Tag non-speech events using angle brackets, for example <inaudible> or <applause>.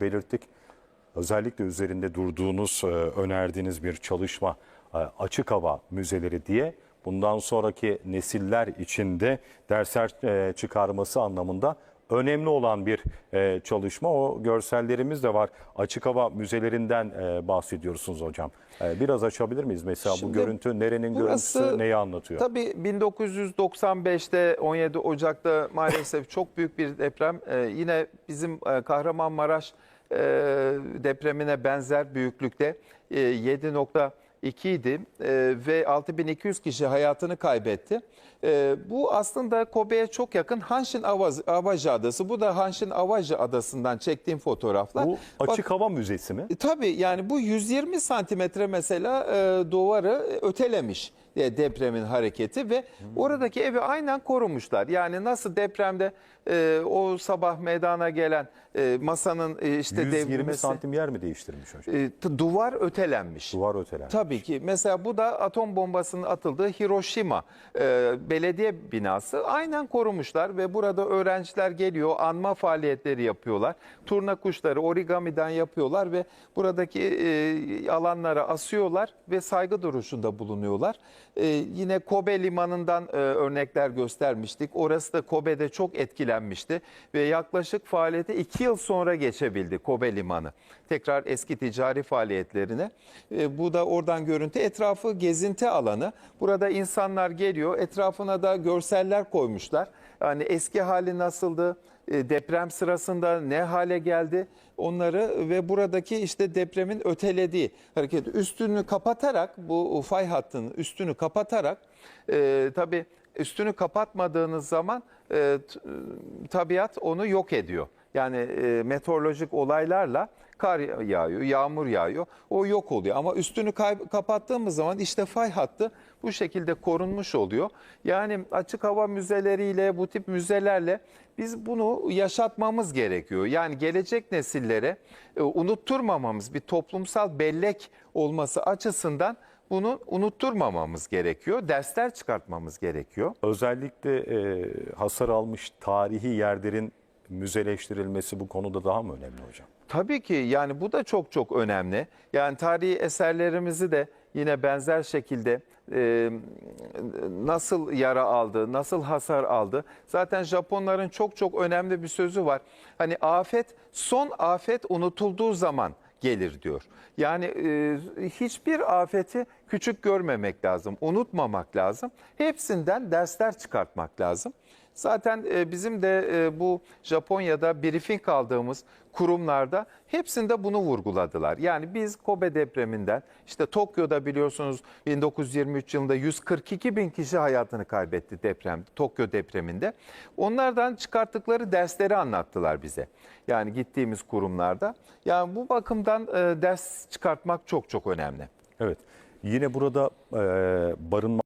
belirttik. Özellikle üzerinde durduğunuz, e, önerdiğiniz bir çalışma e, açık hava müzeleri diye bundan sonraki nesiller için de dersler e, çıkarması anlamında önemli olan bir e, çalışma. O görsellerimiz de var. Açık hava müzelerinden e, bahsediyorsunuz hocam. E, Biraz açabilir miyiz? Mesela bu Şimdi görüntü nerenin burası görüntüsü neyi anlatıyor? Tabii 1995'te 17 Ocak'ta maalesef <laughs> çok büyük bir deprem. Ee, yine bizim e, Kahramanmaraş e, depremine benzer büyüklükte e, 7.2 idi E, ve 6200 kişi hayatını kaybetti. E, bu aslında Kobe'ye çok yakın Hanshin Avaji Adası. Bu da Hanshin Avaji Adası'ndan çektiğim fotoğraflar. Bu Bak- açık hava müzesi mi? e, Tabii yani bu 120 santimetre mesela e, duvarı ötelemiş depremin hareketi ve oradaki evi aynen korumuşlar. Yani nasıl depremde e, o sabah meydana gelen e, masanın e, işte 120 devrilmesi, santim yer mi değiştirmiş hocam? e, duvar ötelenmiş. Duvar öteler. Tabii ki. Mesela bu da atom bombasının atıldığı Hiroşima e, belediye binası. Aynen korumuşlar ve burada öğrenciler geliyor, anma faaliyetleri yapıyorlar. Turna kuşları origamiden yapıyorlar ve buradaki e, alanlara asıyorlar ve saygı duruşunda bulunuyorlar. E, yine Kobe limanından e, örnekler göstermiştik. Orası da Kobe'de çok etkilenmişti ve yaklaşık faaliyete iki yıl sonra geçebildi Kobe limanı. Tekrar eski ticari faaliyetlerine. E, bu da oradan görüntü. Etrafı gezinti alanı. Burada insanlar geliyor. Etrafına da görseller koymuşlar. Yani eski hali nasıldı? E, deprem sırasında ne hale geldi? Onları ve buradaki işte depremin ötelediği hareket üstünü kapatarak bu fay hattının üstünü kapatarak e, tabii üstünü kapatmadığınız zaman e, t- tabiat onu yok ediyor. Yani e, meteorolojik olaylarla kar yağıyor, yağmur yağıyor. O yok oluyor. Ama üstünü kapattığımız zaman işte fay hattı bu şekilde korunmuş oluyor. Yani açık hava müzeleriyle, bu tip müzelerle biz bunu yaşatmamız gerekiyor. Yani gelecek nesillere e, unutturmamamız, bir toplumsal bellek olması açısından bunu unutturmamamız gerekiyor. Dersler çıkartmamız gerekiyor. Özellikle e, hasar almış tarihi yerlerin müzeleştirilmesi bu konuda daha mı önemli hocam? Tabii ki yani bu da çok çok önemli. Yani tarihi eserlerimizi de yine benzer şekilde e, nasıl yara aldı, nasıl hasar aldı. Zaten Japonların çok çok önemli bir sözü var. Hani afet son afet unutulduğu zaman gelir diyor. Yani e, hiçbir afeti küçük görmemek lazım, unutmamak lazım. Hepsinden dersler çıkartmak lazım. Zaten e, bizim de e, bu Japonya'da briefing aldığımız kurumlarda hepsinde bunu vurguladılar. Yani biz Kobe depreminden işte Tokyo'da biliyorsunuz 1923 yılında 142 bin kişi hayatını kaybetti deprem, Tokyo depreminde. Onlardan çıkarttıkları dersleri anlattılar bize. Yani gittiğimiz kurumlarda. Yani bu bakımdan e, ders çıkartmak çok çok önemli. Evet. Yine burada barınma